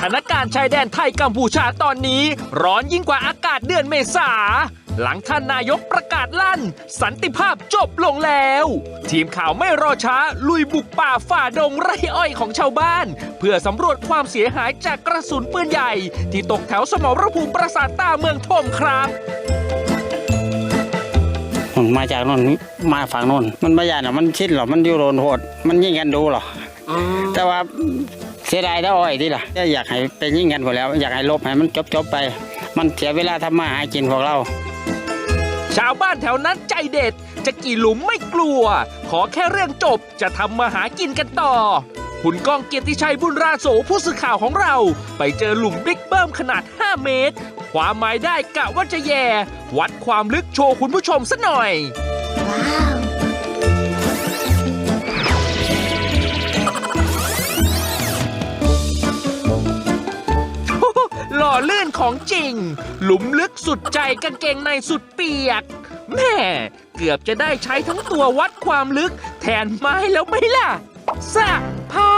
ถานการณ์ชายแดนไทยกัมพูชาตอนนี้ ร้อนยิ่งกว่าอากาศเดือนเมษา หลังท่านนายกประกาศลั่น สันติภาพจบลงแล้ว ทีมข่าวไม่รอช้าลุยบุกป่าฝ่าดงไร่อ้อยของชาวบ้าน เพื่อสำรวจความเสียหายจากกระสุนปืนใหญ่ ที่ตกแถวสมรภูมิปราสาทตาเมืองทมครับมันมาจากนู่นมาฝั่งนู่นมันไม่ยานหรอกมันชิดหรอกมันอยู่โรนโหดมันยิงกันดูหรอกแต่ว่า เสียดายแล้วอ้อยที่ล่ะอยากให้ไปยิ่งกันหมดแล้ว อยากให้ลบให้มันจบๆไป มันเสียเวลาทำมาหากินพวกเรา ชาวบ้านแถวนั้นใจเด็ด จะกี่หลุมไม่กลัว ขอแค่เรื่องจบจะทำมาหากินกันต่อ คุณก้องเกียรติชัยบุญราโสผู้สื่อข่าวของเรา ไปเจอหลุมบิ๊กเบิ้มขนาด 5 เมตร ความหมายได้กะว่าจะแย่ วัดความลึกโชว์คุณผู้ชมสัหน่อยห ของจริง หลุมลึกสุดใจกางเกงในสุดเปียกแม่เกือบจะได้ใช้ทั้งตัววัดความลึก แทนไม้แล้วไหมล่ะสะพา